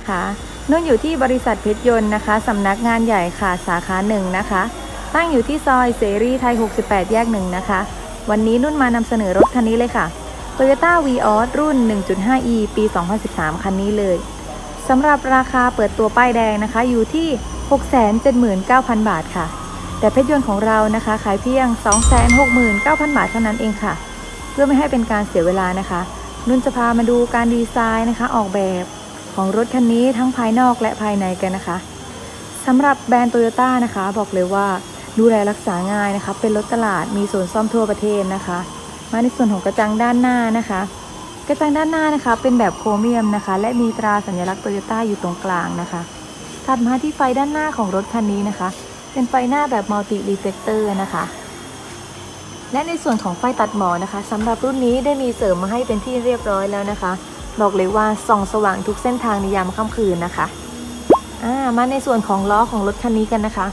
นะคะนุ่นอยู่ที่บริษัทเพชรยนต์นะคะสำนักงานใหญ่ค่ะสาขาหนึ่งนะคะ ตั้งอยู่ที่ซอยเสรีไทย 68 แยกหนึ่งนะคะ วันนี้นุ่นมานำเสนอรถคันนี้เลยค่ะ Toyota v ีออสรุ่น 1.5e ปี 2013 คันนี้เลยสำหรับราคาเปิดตัวป้ายแดงนะคะ อยู่ที่ 679,000 บาทค่ะ แต่เพชรยนต์ของเรานะคะ ขายเพียง 269,000 บาทเท่านั้นเองค่ะ เพื่อไม่ให้เป็นการเสียเวลานะคะ นุ่นจะพามาดูการดีไซน์นะคะ ออกแบบ ของรถคันนี้ทั้งภายนอกและภายในกันนะคะสำหรับแบรนด์โตโยต้านะคะ บอกเลยว่าดูแลรักษาง่ายนะคะ เป็นรถตลาดมีศูนซ่อมทั่วประเทศนะคะ มาในส่วนของกระจังด้านหน้านะคะ กระจังด้านหน้านะคะ เป็นแบบโครเมียมนะคะ และมีตราสัญลักษณ์โตโยต้าอยู่ตรงกลางนะคะถัดมาที่ไฟด้านหน้าของรถคันนี้นะคะ เป็นไฟหน้าแบบมัลติรีเฟลเตอร์นะคะและในส่วนของไฟตัดหมอนะคะสำหรับรุ่นนี้ได้มีเสริมมาให้เป็นที่เรียบร้อยแล้วนะคะ บอกเลยว่าส่องสว่างทุกเส้นทางในยามค่ำคืนนะคะอ่ามาในส่วนของล้อของรถคันนี้กันนะคะ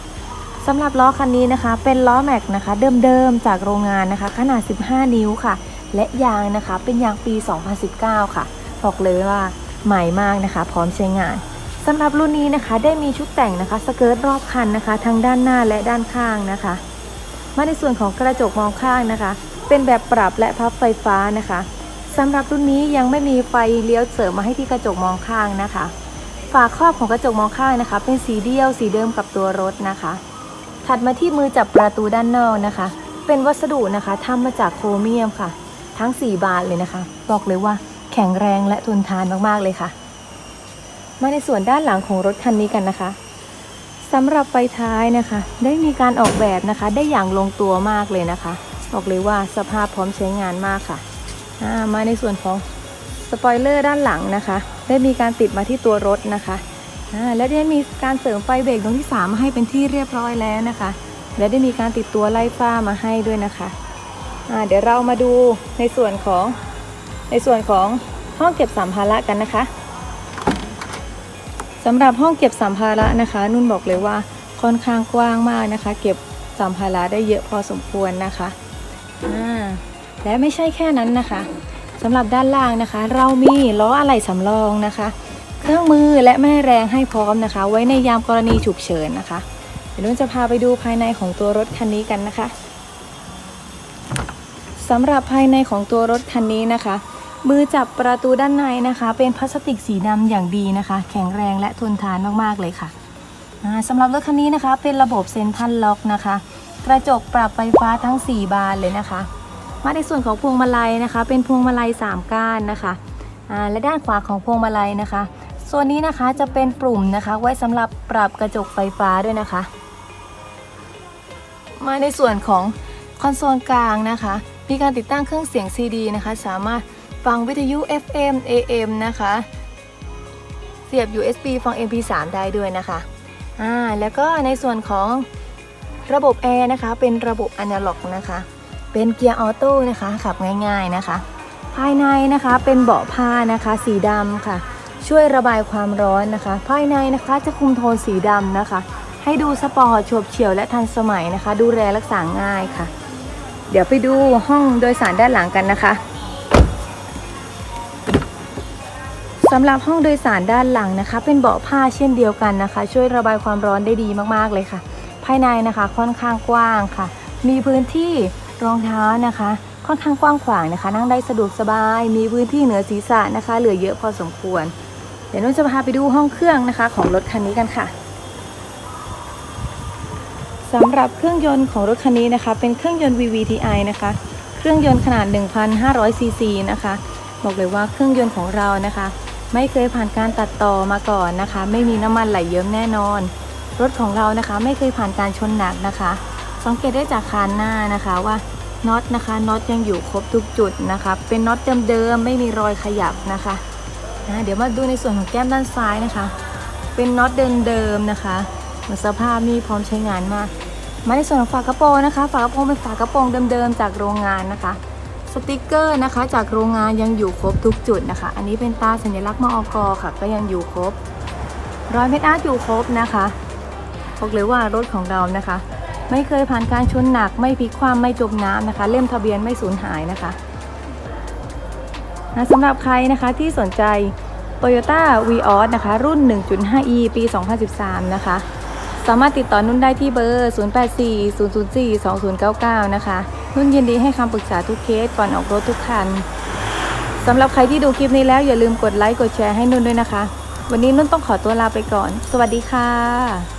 สำหรับล้อคันนี้นะคะ เป็นล้อแม็กนะคะ เดิมๆจากโรงงานนะคะ ขนาด 15 นิ้วค่ะ และยางนะคะ เป็นยางปี 2019 ค่ะ บอกเลยว่าใหม่มากนะคะ พร้อมใช้งานสำหรับรุ่นนี้นะคะ ได้มีชุดแต่งนะคะสเกิร์ตรอบคันนะคะ ทั้งด้านหน้าและด้านข้างนะคะ มาในส่วนของกระจกมองข้างนะคะ เป็นแบบปรับและพับไฟฟ้านะคะ สำหรับรุ่นนี้ยังไม่มีไฟเลี้ยวเสริมมาให้ที่กระจกมองข้างนะคะ ฝาครอบของกระจกมองข้างนะคะ เป็นสีเดียวสีเดิมกับตัวรถนะคะ ถัดมาที่มือจับประตูด้านนอกนะคะ เป็นวัสดุนะคะทำมาจากโครเมียมค่ะ ทั้ง 4 บานเลยนะคะ บอกเลยว่าแข็งแรงและทนทานมากๆเลยค่ะ มาในส่วนด้านหลังของรถคันนี้กันนะคะสำหรับไฟท้ายนะคะ ได้มีการออกแบบนะคะ ได้อย่างลงตัวมากเลยนะคะ บอกเลยว่าสภาพพร้อมใช้งานมากค่ะ มาในส่วนของสปอยเลอร์ด้านหลังนะคะ ได้มีการติดมาที่ตัวรถนะคะ และได้มีการเสริมไฟเบรกตรงที่ 3 มาให้เป็นที่เรียบร้อยแล้วนะคะ และได้มีการติดตัวไล่ฟ้ามาให้ด้วยนะคะเดี๋ยวเรามาดูในส่วนของในส่วนของห้องเก็บสัมภาระกันนะคะสำหรับห้องเก็บสัมภาระนะคะ นุ่นบอกเลยว่าค่อนข้างกว้างมากนะคะ เก็บสัมภาระได้เยอะพอสมควรนะคะ และไม่ใช่แค่นั้นนะคะสำหรับด้านล่างนะคะ เรามีล้ออะไหล่สำรองนะคะ เครื่องมือและแม่แรงให้พร้อมนะคะ ไว้ในยามกรณีฉุกเฉินนะคะ เดี๋ยวนุ่นจะพาไปดูภายในของตัวรถคันนี้กันนะคะสำหรับภายในของตัวรถคันนี้นะคะ มือจับประตูด้านในนะคะ เป็นพลาสติกสีดำอย่างดีนะคะ แข็งแรงและทนทานมากๆเลยค่ะสำหรับรถคันนี้นะคะ เป็นระบบเซ็นทรัลล็อกนะคะ กระจกปรับไฟฟ้าทั้ง 4 บานเลยนะคะ มาในส่วนของพวงมาลัยนะคะ เป็นพวงมาลัย 3 ก้านนะคะและด้านขวาของพวงมาลัยนะคะส่วนนี้นะคะจะเป็นปุ่มนะคะ ไว้สำหรับปรับกระจกไฟฟ้าด้วยนะคะ มาในส่วนของคอนโซลกลางนะคะ มีการติดตั้งเครื่องเสียง CD นะคะ สามารถฟังวิทยุ FM AM นะคะ เสียบ USB ฟัง MP3 ได้ด้วยนะคะอ่าแล้วก็ในส่วนของระบบแอร์นะคะ เป็นระบบอนาล็อกนะคะ เป็นเกียร์ออโต้นะคะขับง่าย ๆนะคะ ภายในนะคะเป็นเบาะผ้านะคะสีดำค่ะ ช่วยระบายความร้อนนะคะ ภายในนะคะจะคุมโทนสีดำนะคะ ให้ดูสปอร์ตโฉบเฉี่ยวและทันสมัยนะคะ ดูแลรักษาง่ายค่ะ เดี๋ยวไปดูห้องโดยสารด้านหลังกันนะคะสำหรับห้องโดยสารด้านหลังนะคะ เป็นเบาะผ้าเช่นเดียวกันนะคะ ช่วยระบายความร้อนได้ดีมากๆเลยค่ะ ภายในนะคะค่อนข้างกว้างค่ะ มีพื้นที่ รองเท้านะคะ ค่อนข้างกว้างขวางนะคะ นั่งได้สะดวกสบาย มีพื้นที่เหนือศีรษะนะคะ เหลือเยอะพอสมควร เดี๋ยวนุ่นจะพาไปดูห้องเครื่องนะคะ ของรถคันนี้กันค่ะสำหรับเครื่องยนต์ของรถคันนี้นะคะ เป็นเครื่องยนต์ VVTi นะคะ เครื่องยนต์ขนาด 1,500 ซีซีนะคะ บอกเลยว่าเครื่องยนต์ของเรานะคะ ไม่เคยผ่านการตัดต่อมาก่อนนะคะ ไม่มีน้ำมันไหลเยิ้มแน่นอน รถของเรานะคะ ไม่เคยผ่านการชนหนักนะคะ สังเกตได้จากคานหน้านะคะว่าน็อตนะคะน็อตยังอยู่ครบทุกจุดนะคะ เป็นน็อตเดิมๆไม่มีรอยขยับนะคะนะเดี๋ยวมาดูในส่วนของแก้มด้านซ้ายนะคะ เป็นน็อตเดิมๆนะคะสภาพนี่พร้อมใช้งานมาก มาในส่วนของฝากระโปรงนะคะ ฝากระโปรงเป็นฝากระโปรงเดิมๆจากโรงงานนะคะ สติกเกอร์นะคะจากโรงงานยังอยู่ครบทุกจุดนะคะ อันนี้เป็นตาสัญลักษณ์มอกค่ะ ก็ยังอยู่ครบรอยเม็ดอาร์ตอยู่ครบนะคะบอกเลยว่ารถของเรานะคะ ไม่เคยผ่านการชนหนัก ไม่พลิกคว่ำไม่จมน้ำนะคะ เล่มทะเบียนไม่สูญหายนะคะนะสำหรับใครนะคะที่สนใจ Toyota v ีออนะคะ รุ่น 1.5e ปี 2013 นะคะ สามารถติดต่อนุ่นได้ที่เบอร์ 0840042099 นะคะ นุ่นยินดีให้คำปรึกษาทุกเคสก่อนออกรถทุกคันสำหรับใครที่ดูคลิปนี้แล้วอย่าลืมกดไลค์กดแชร์ให้นุ่นด้วยนะคะ วันนี้นุ่นต้องขอตัวลาไปก่อน สวัสดีค่ะ